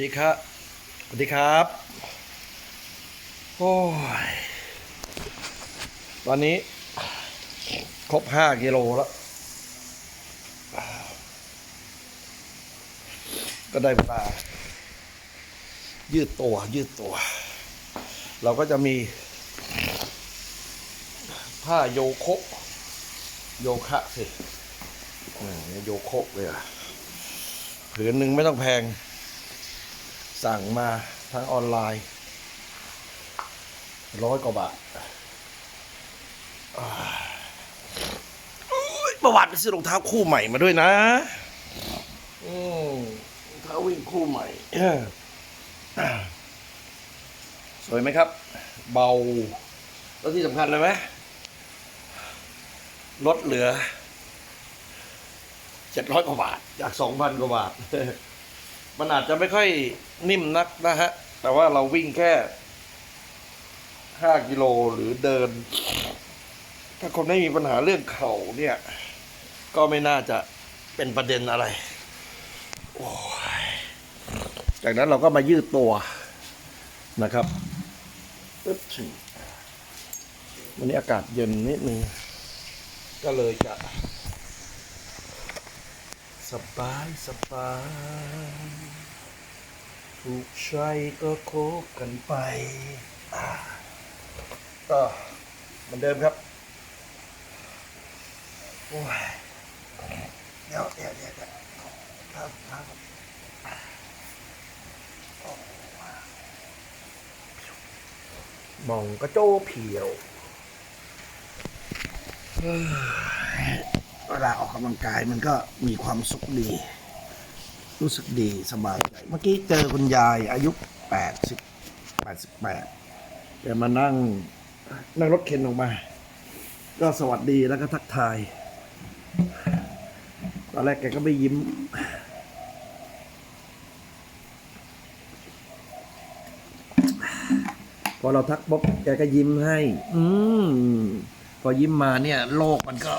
ดีครับสวัสดีครับ โอ้ย ตอนนี้ครบห้ากิโลแล้ว ก็ได้เวลา ยืดตัว ยืดตัว เราก็จะมี ผ้าโยโคโยคะสิอ่โยโคเลยอะผืนหนึ่งไม่ต้องแพง สั่งมาทางออนไลน์ร้อยกว่าบาทอ่าอุ๊ยประวัติไปซื้อรองเท้าคู่ใหม่มาด้วยนะอืมรองเท้าวิ่งคู่ใหม่เอออ่าสวยไหมครับ เบา แล้วที่สำคัญเลยไหมลดเหลือเจ็ดร้อยกว่าบาท จากสองพันกว่าบาท มันอาจจะไม่ค่อยนิ่มนักนะฮะ แต่ว่าเราวิ่งแค่ห้ากิโลหรือเดิน ถ้าคนไม่มีปัญหาเรื่องเข่าเนี่ย ก็ไม่น่าจะเป็นประเด็นอะไร โอ้ยจากนั้นเราก็มายืดตัวนะครับปึ๊บวันนี้อากาศเย็นนิดนึง ก็เลยจะ สบายสบายถูกใจก็โคบกันไปอ่าก็เหมือนเดิมครับโอ้ยเดี๋ยวเดี๋ยวเดี๋ยวเดี๋ยวครับครับมองกระโจเพียว เวลาออกกำลังกายมันก็มีความสุขดี รู้สึกดีสบายใจเมื่อกี้เจอคุณยายอายุแปดสิบแปดสิบแปดแกมานั่งนั่งรถเข็นออกมา ก็สวัสดีแล้วก็ทักทาย ตอนแรกแกก็ไม่ยิ้มพอเราทักปุ๊บแกก็ยิ้มให้ อืม พอยิ้มมาเนี่ย โลกมันก็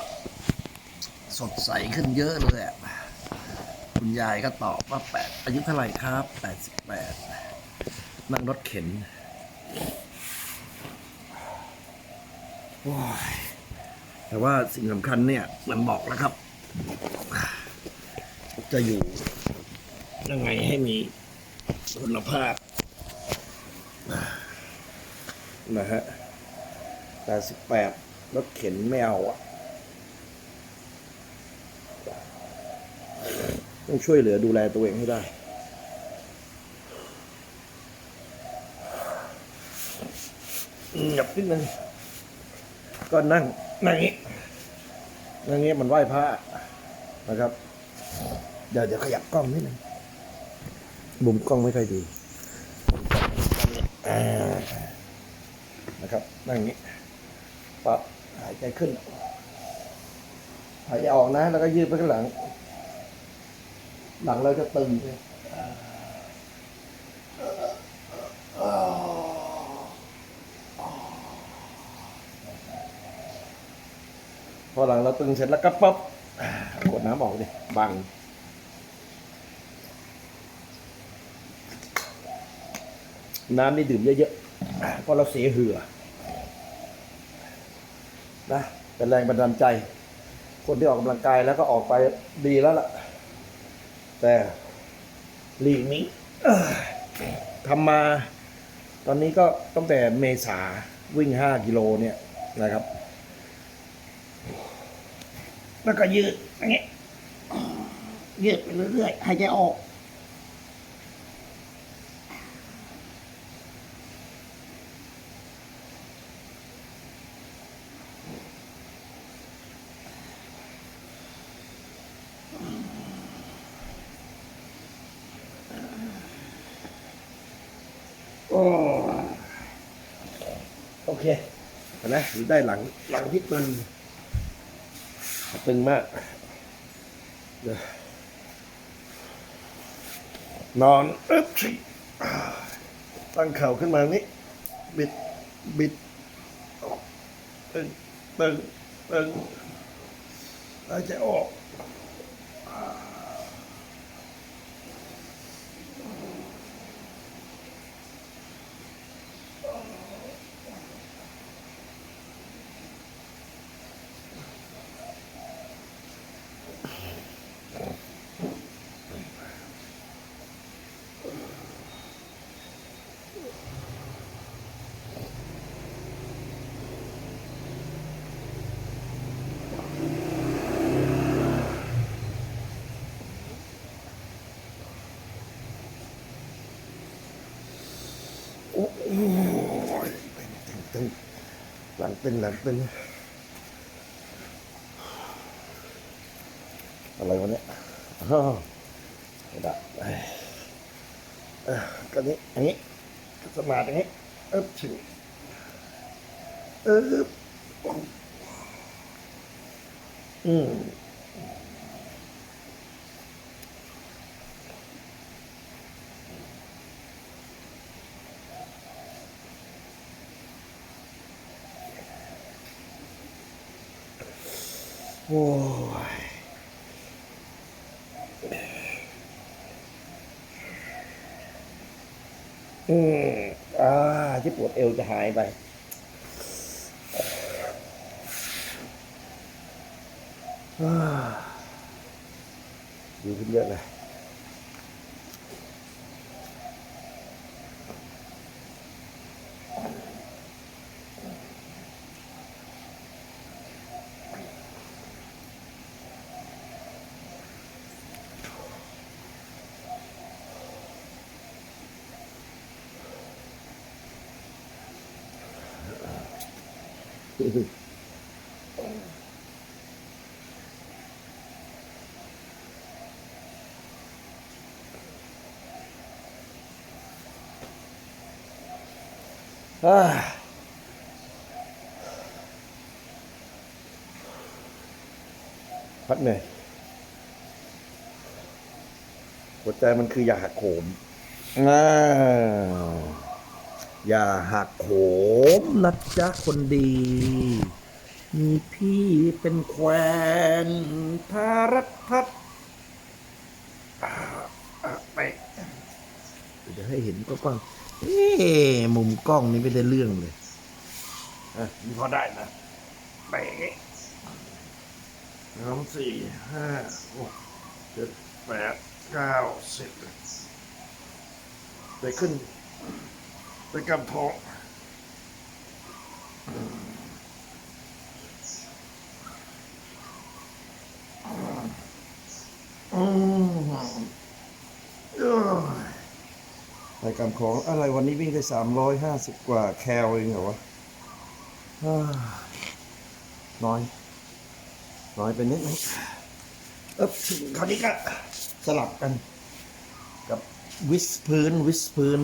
สดใสขึ้นเยอะเลยอะคุณยายก็ตอบว่าแปดอายุเท่าไหร่ครับแปดสิบแปดนั่งรถเข็นโอ้ยแต่ว่าสิ่งสำคัญเนี่ยมันบอกแล้วครับ จะอยู่ยังไงให้มีคุณภาพนะฮะแปดสิบแปดรถเข็นไม่เอาอะ ต้องช่วยเหลือดูแลตัวเองให้ได้ หยับนิดนึงก็นั่งนั่งอย่างนี้นั่งอย่างนี้มันไหว้พระนะครับ เดี๋ยวเดี๋ยวขยับกล้องนิดนึงมุมกล้องไม่ค่อยดีนะครับ นั่งอย่างนี้ปั๊บหายใจขึ้น หายใจออกนะ แล้วก็ยืดไปข้างหลัง หลังเราจะตึงเลยพอหลังเราตึงเสร็จแล้วก็ปั๊บกดน้ำออกดิบังน้ำนี่ดื่มเยอะๆเพราะเราเสียเหือนะเป็นแรงบันดาลใจ คนที่ออกกำลังกายแล้วก็ออกไปดีแล้วล่ะ แต่ลีกนี้ทำมาตอนนี้ก็ตั้งแต่เมษาวิ่งห้ากิโลเนี่ยนะครับ แล้วก็ยืดอย่างเงี้ยยืดไปเรื่อยๆหายใจออก โอเคเห็นไหมได้หลังหลังที่ตึงตึงมากนอนอึ๊บชิอ่าตั้งเข่าขึ้นมานี้ บิด บิดตึงตึงตึงหายใจออก โอ้โหเป็น ตึงหลังเป็นหลังเป็นอะไรวะเนี่ยอ้าวไม่ได้เอ้ยเออก็นี้อย่างนี้สมาธิอย่างนี้เอ๊บถึงเอออืม โอ้ยอืมอ่าที่ปวดเอวจะหายไปอ่าดีขึ้นเยอะเลย อ่า พักเหนื่อยหัวใจมันคืออยาหักโหมอ่า อย่าหักโหมนะจ๊ะคนดี มีพี่เป็นแควนทารัตพัฒน์อ่าอ่าไปเดี๋ยวให้เห็นก็กว้างเอ๊มุมกล้องนี้ไม่ได้เรื่องเลยอะนี่พอได้นะไปองสี่ห้าหกเจ็ดแปดเก้าสิบไปขึ้น ไปกำท้องอืมเอ้ยไปกำของอะไรวันนี้วิ่งได้สามร้อยห้าสิบกว่าแคลเองเหรอวะน้อย น้อยไปนิดนึงเอ๊บคราวนี้ก็สลับกัน กับวิสพื้นวิสพื้น